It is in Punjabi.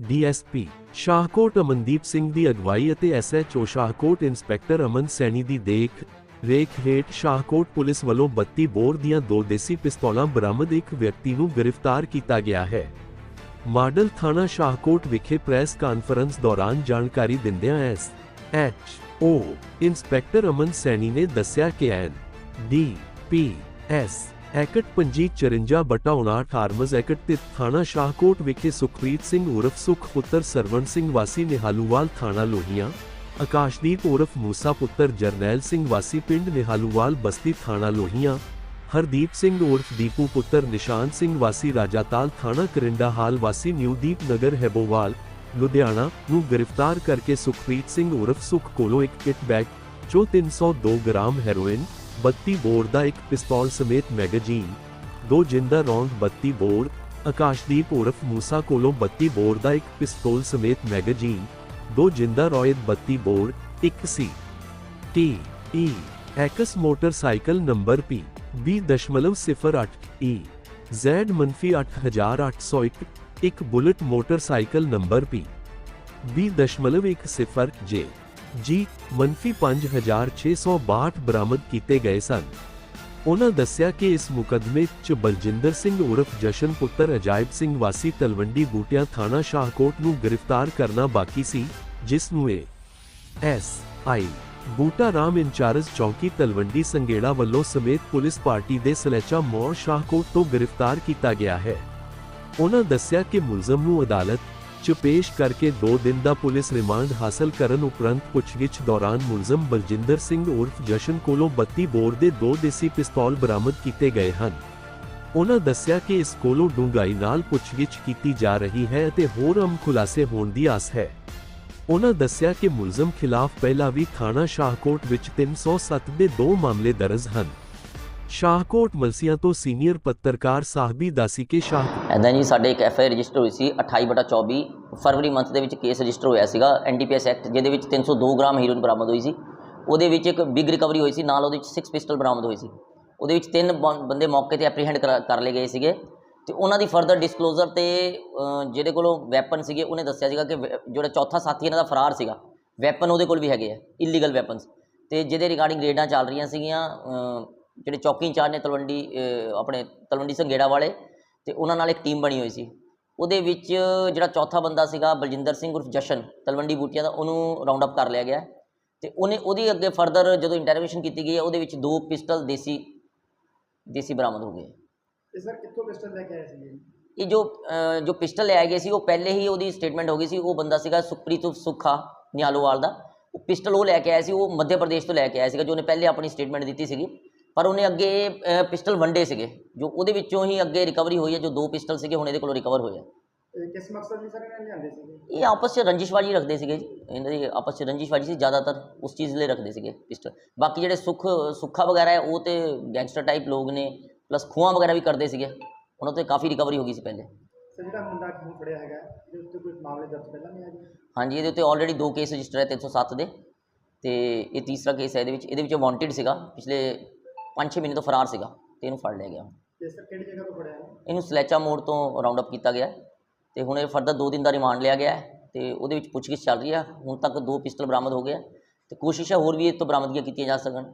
ਡੀਐਸਪੀ ਸ਼ਾਹਕੋਟ ਅਮਨਦੀਪ ਸਿੰਘ ਦੀ ਅਗਵਾਈ ਅਤੇ ਐਸਐਚਓ ਸ਼ਾਹਕੋਟ ਇੰਸਪੈਕਟਰ ਅਮਨ ਸੈਣੀ ਦੀ ਦੇਖ ਰੇਖ ਹੇਠ ਸ਼ਾਹਕੋਟ ਪੁਲਿਸ ਵੱਲੋਂ 32 ਬੋਰ ਦੀਆਂ ਦੋ ਦੇਸੀ ਪਿਸਤੌਲਾਂ ਬਰਾਮਦ ਇੱਕ ਵਿਅਕਤੀ ਨੂੰ ਗ੍ਰਿਫਤਾਰ ਕੀਤਾ ਗਿਆ ਹੈ। ਮਾਡਲ ਥਾਣਾ ਸ਼ਾਹਕੋਟ ਵਿਖੇ ਪ੍ਰੈਸ ਕਾਨਫਰੰਸ ਦੌਰਾਨ ਜਾਣਕਾਰੀ ਦਿੰਦਿਆਂ S H O inspector Aman Saini ਨੇ ਦੱਸਿਆ ਕਿ N D P S act ਪੰਜੀ 54 ਬਟਾ 59 ਆਰਮਜ਼ ਐਕਟ ਤੇ ਥਾਣਾ ਸ਼ਾਹਕੋਟ ਵਿਖੇ ਸੁਖਪ੍ਰੀਤ ਸਿੰਘ ਉਰਫ ਸੁਖ ਪੁੱਤਰ ਸਰਵਣ ਸਿੰਘ ਵਾਸੀ ਨਿਹਾਲੂਵਾਲ ਥਾਣਾ ਲੋਹੀਆਂ, ਆਕਾਸ਼ਦੀਪ ਉਰਫ ਮੂਸਾ ਪੁੱਤਰ ਜਰਨੈਲ ਸਿੰਘ ਵਾਸੀ ਪਿੰਡ ਨਿਹਾਲੂਵਾਲ ਬਸਤੀ ਥਾਣਾ ਲੋਹੀਆਂ, ਹਰਦੀਪ ਸਿੰਘ ਉਰਫ ਦੀਪੂ ਪੁੱਤਰ ਨਿਸ਼ਾਨ ਸਿੰਘ ਵਾਸੀ ਰਾਜਾਤਾਲ ਥਾਣਾ ਕਰਿੰਡਾ ਹਾਲ ਵਾਸੀ ਨਿਊਦੀਪ ਨਗਰ ਹੈਬੋਵਾਲ, ਲੁਧਿਆਣਾ ਨੂੰ ਗ੍ਰਿਫਤਾਰ ਕਰਕੇ ਸੁਖਪ੍ਰੀਤ ਸਿੰਘ ਉਰਫ ਸੁਖ ਕੋਲੋਂ ਇੱਕ ਕਿਟ ਬੈਗ ਜੋ 302 ਗ੍ਰਾਮ ਹੈਰੋਇਨ 32 ਬੋਰ ਦਾ ਇੱਕ ਪਿਸਤੌਲ ਸਮੇਤ ਮੈਗਜ਼ੀਨ ਦੋ ਜਿੰਦਾ ਰੌਂਦ 32 ਬੋਰ ਆਕਾਸ਼ਦੀਪ ਉਰਫ ਮੂਸਾ ਕੋਲੋਂ 32 ਬੋਰ ਦਾ ਇੱਕ ਪਿਸਤੌਲ ਸਮੇਤ ਮੈਗਜ਼ੀਨ ਦੋ ਜਿੰਦਾ ਰੋਇਦ 32 ਬੋਰ ਇੱਕ C T E X motorcycle number P 20.08 E Z ਮੰਫੀ 8801 ਇੱਕ ਬੁਲਟ ਮੋਟਰਸਾਈਕਲ ਨੰਬਰ ਪੀ 20.10 ਜੇ ਜੀ ਮੰਫੀ 5662 ਬਰਾਮਦ ਕੀਤੇ ਗਏ ਸਨ ਉਹਨਾਂ ਦੱਸਿਆ ਕਿ ਇਸ ਮੁਕਦਮੇ 'ਚ ਬਲਜਿੰਦਰ ਸਿੰਘ ਉਰਫ ਜਸ਼ਨ ਪੁੱਤਰ ਅਜਾਇਬ ਸਿੰਘ ਵਾਸੀ ਤਲਵੰਡੀ ਬੂਟਿਆ ਥਾਣਾ ਸ਼ਾਹਕੋਟ ਨੂੰ ਗ੍ਰਿਫਤਾਰ ਕਰਨਾ ਬਾਕੀ ਸੀ ਜਿਸ ਨੂੰ ਇਹ S I Boota Ram incharge ਚੌਕੀ ਤਲਵੰਡੀ ਸੰਗੇੜਾ ਵੱਲੋਂ ਸਮੇਤ ਪੁਲਿਸ ਪਾਰਟੀ ਦੇ ਸਲੇਚਾ ਮੋੜ ਸ਼ਾਹਕੋਟ ਤੋਂ ਗ੍ਰਿਫਤਾਰ ਕੀਤਾ ਗਿਆ ਹੈ ਉਹਨਾਂ ਦੱਸਿਆ ਕਿ ਮੁਲਜ਼ਮ ਨੂੰ ਅਦਾਲਤ 'ਚ ਪੇਸ਼ ਕਰਕੇ 2 ਦਿਨ ਦਾ ਪੁਲਿਸ ਰਿਮਾਂਡ ਹਾਸਲ ਕਰਨ ਉਪਰੰਤ ਪੁੱਛਗਿੱਛ ਦੌਰਾਨ ਮੁਲਜ਼ਮ ਬਲਜਿੰਦਰ ਸਿੰਘ ਉਰਫ ਜਸ਼ਨ ਕੋਲੋਂ 32 ਬੋਰ ਦੇ ਦੋ ਦੇਸੀ ਪਿਸਤੌਲ ਬਰਾਮਦ ਕੀਤੇ ਗਏ ਹਨ। ਉਹਨਾਂ ਦੱਸਿਆ ਕਿ ਇਸ ਕੋਲੋਂ ਡੂੰਘਾਈ ਨਾਲ ਪੁੱਛਗਿੱਛ ਕੀਤੀ ਜਾ ਰਹੀ ਹੈ ਅਤੇ ਹੋਰ ਅਮ ਖੁਲਾਸੇ ਹੋਣ ਦੀ ਆਸ ਹੈ। ਉਹਨਾਂ ਦੱਸਿਆ ਕਿ ਮੁਲਜ਼ਮ ਖਿਲਾਫ ਪਹਿਲਾਂ ਵੀ ਥਾਣਾ ਸ਼ਾਹਕੋਟ ਵਿੱਚ 307 ਦੇ ਦੋ ਮਾਮਲੇ ਦਰਜ ਹਨ। ਸ਼ਾਹਕੋਟ ਮਲਸੀਆਂ ਤੋਂ ਸੀਨੀਅਰ ਪੱਤਰਕਾਰ ਸਾਹਿਬੀ ਦਾਸੀ ਕੇ ਸ਼ਾਹ ਐਦਾਂ ਜੀ ਸਾਡੇ ਇੱਕ ਐਫ ਆਈ ਰਜਿਸਟਰ ਹੋਈ ਸੀ 28 ਬਟਾ 24 ਫਰਵਰੀ ਮੰਥ ਦੇ ਵਿੱਚ ਕੇਸ ਰਜਿਸਟਰ ਹੋਇਆ ਸੀਗਾ ਐਨਡੀਪੀਐਸ ਐਕਟ ਜਿਹਦੇ ਵਿੱਚ 302 ਗ੍ਰਾਮ ਹੀਰੋਇਨ ਬਰਾਮਦ ਹੋਈ ਸੀ। ਉਹਦੇ ਵਿੱਚ ਇੱਕ ਬਿਗ ਰਿਕਵਰੀ ਹੋਈ ਸੀ, ਨਾਲ ਉਹਦੇ ਵਿੱਚ 6 ਪਿਸਟਲ ਬਰਾਮਦ ਹੋਈ ਸੀ। ਉਹਦੇ ਵਿੱਚ ਤਿੰਨ ਬੰ- ਬੰਦੇ ਮੌਕੇ ਤੇ ਐਪਰੀਹੈਂਡ ਕਰ ਲਏ ਗਏ ਸੀਗੇ। ਤੇ ਉਹਨਾਂ ਦੀ ਫਰਦਰ ਡਿਸਕਲੋਜ਼ਰ ਤੇ ਜਿਹਦੇ ਕੋਲੋਂ ਵੈਪਨ ਸੀਗੇ, ਉਹਨੇ ਦੱਸਿਆ ਸੀਗਾ ਕਿ ਵੈ- ਜਿਹੜਾ ਚੌਥਾ ਸਾਥੀ ਇਹਨਾਂ ਦਾ ਫਰਾਰ ਸੀਗਾ ਵੈਪਨ ਉਹਦੇ ਕੋਲ ਵੀ ਹੈਗੇ ਆ ਇਲੀਗਲ ਵੈਪਨਸ ਤੇ ਜਿਹਦੇ ਰਿਗਾਰਡਿੰਗ ਰੇਡਾਂ ਚੱਲ ਰਹੀਆਂ ਸੀਗੀਆਂ ਜਿਹੜੇ ਚੌਕੀ ਇੰਚਾਰਜ ਨੇ ਤਲਵੰਡੀ ਆਪਣੇ ਤਲਵੰਡੀ ਸੰਗੇੜਾ ਵਾਲੇ ਤੇ ਉਹਨਾਂ ਨਾਲ ਇੱਕ ਟੀਮ ਬਣੀ ਹੋਈ ਸੀ। ਉਹਦੇ ਵਿੱਚ ਜਿਹੜਾ ਚੌਥਾ ਬੰਦਾ ਸੀਗਾ ਬਲਜਿੰਦਰ ਸਿੰਘ ਉਰਫ ਜਸ਼ਨ ਤਲਵੰਡੀ ਬੂਟੀਆਂ ਦਾ ਉਹਨੂੰ ਰਾਉਂਡ ਅਪ ਕਰ ਲਿਆ ਗਿਆ। ਤੇ ਉਹਨੇ ਉਹਦੀ ਅੱਗੇ ਫਰਦਰ ਜਦੋਂ ਇੰਟਰੋਗੇਸ਼ਨ ਕੀਤੀ ਗਈ ਉਹਦੇ ਵਿੱਚ ਦੋ ਪਿਸਟਲ ਦੇਸੀ ਦੇਸੀ ਬਰਾਮਦ ਹੋ ਗਏ। ਤੇ ਸਰ ਕਿੱਥੋਂ ਪਿਸਟਲ ਲੈ ਕੇ ਆਏ ਸੀ ਇਹ ਜੋ ਜੋ ਪਿਸਟਲ ਲਿਆਏ ਗਏ ਸੀ ਉਹ ਪਹਿਲੇ ਹੀ ਉਹਦੀ ਸਟੇਟਮੈਂਟ ਹੋ ਗਈ ਸੀ ਉਹ ਬੰਦਾ ਸੀਗਾ ਸੁਖਪ੍ਰੀਤ ਸੁੱਖਾ ਨਿਆਲੋਵਾਲ ਦਾ। ਉਹ ਪਿਸਟਲ ਉਹ ਲੈ ਕੇ ਆਇਆ ਸੀ ਉਹ ਮੱਧ ਪ੍ਰਦੇਸ਼ ਤੋਂ ਲੈ ਕੇ ਆਇਆ ਸੀਗਾ ਜੋ ਉਹਨੇ ਪਹਿਲੇ ਆਪਣੀ ਸਟੇਟਮੈਂਟ ਦਿੱਤੀ ਸੀਗੀ। ਪਰ ਉਹਨੇ ਅੱਗੇ ਪਿਸਟਲ ਵੰਡੇ ਸੀਗੇ ਜੋ ਉਹਦੇ ਵਿੱਚੋਂ ਹੀ ਅੱਗੇ ਰਿਕਵਰੀ ਹੋਈ ਹੈ ਜੋ ਦੋ ਪਿਸਟਲ ਸੀਗੇ ਹੁਣ ਇਹਦੇ ਕੋਲੋਂ ਰਿਕਵਰ ਹੋਏ ਆ। ਕਿਸ ਮਕਸਦ ਲਈ ਸਰ ਇਹਨਾਂ ਲਿਆਂਦੇ ਸੀਗੇ? ਇਹ ਆਪਸ 'ਚ ਰੰਜਿਸ਼ਬਾਜੀ ਰੱਖਦੇ ਸੀਗੇ ਜੀ। ਇਹਨਾਂ ਦੀ ਆਪਸ 'ਚ ਰੰਜਿਸ਼ਬਾਜੀ ਸੀ ਜ਼ਿਆਦਾਤਰ ਉਸ ਚੀਜ਼ ਲਈ ਰੱਖਦੇ ਸੀਗੇ ਪਿਸਟਲ। ਬਾਕੀ ਜਿਹੜੇ ਸੁੱਖ ਸੁੱਖਾ ਵਗੈਰਾ ਹੈ ਉਹ ਤੇ ਗੈਂਗਸਟਰ ਟਾਈਪ ਲੋਕ ਨੇ ਪਲੱਸ ਖੂਹਾਂ ਵਗੈਰਾ ਵੀ ਕਰਦੇ ਸੀਗੇ। ਉਹਨਾਂ ਤੇ ਕਾਫੀ ਰਿਕਵਰੀ ਹੋ ਗਈ ਸੀ ਪਹਿਲੇ। ਸਰ ਜਿਹੜਾ ਮੁੰਡਾ ਖੂਨ ਫੜਿਆ ਹੈਗਾ ਇਹਦੇ ਉੱਤੇ ਕੋਈ ਮਾਮਲੇ ਦਰਜ ਪਹਿਲਾਂ ਨਹੀਂ ਆ ਜੀ ਹਾਂਜੀ ਇਹਦੇ ਉੱਤੇ ਆਲਰੇਡੀ ਦੋ ਕੇਸ ਰਜਿਸਟਰ ਹੈ 307 ਦੇ। ਤੇ ਇਹ ਤੀਸਰਾ ਕੇਸ ਹੈ ਇਹਦੇ ਵਿੱਚ ਇਹਦੇ ਵਿੱਚ ਵਾਂਟਡ ਸੀਗਾ। ਪਿਛਲੇ 5-6 ਮਹੀਨੇ ਤੋਂ ਫਰਾਰ ਸੀਗਾ ਤੇ ਇਹਨੂੰ ਫੜ ਲਿਆ ਗਿਆ। ਤੇ ਸਰ ਕਿਹੜੀ ਜਗ੍ਹਾ ਤੋਂ ਫੜਿਆ ਹੈ ਇਹਨੂੰ ਸਲੈਚਾ ਮੋੜ ਤੋਂ ਰਾਉਂਡ ਅਪ ਕੀਤਾ ਗਿਆ। ਤੇ ਹੁਣ ਇਹ ਫਰਦਰ 2 ਦਿਨ ਦਾ ਰਿਮਾਂਡ ਲਿਆ ਗਿਆ ਤੇ ਉਹਦੇ ਵਿੱਚ ਪੁੱਛਗਿੱਛ ਚੱਲ ਰਹੀ ਹੈ ਹੁਣ ਤੱਕ ਦੋ ਪਿਸਟਲ ਬਰਾਮਦ ਹੋ ਗਏ ਤੇ ਕੋਸ਼ਿਸ਼ ਹੈ ਹੋਰ ਵੀ ਇਹ ਤੋਂ ਬਰਾਮਦਗੀਆਂ ਕੀਤੀਆਂ ਜਾ ਸਕਣ।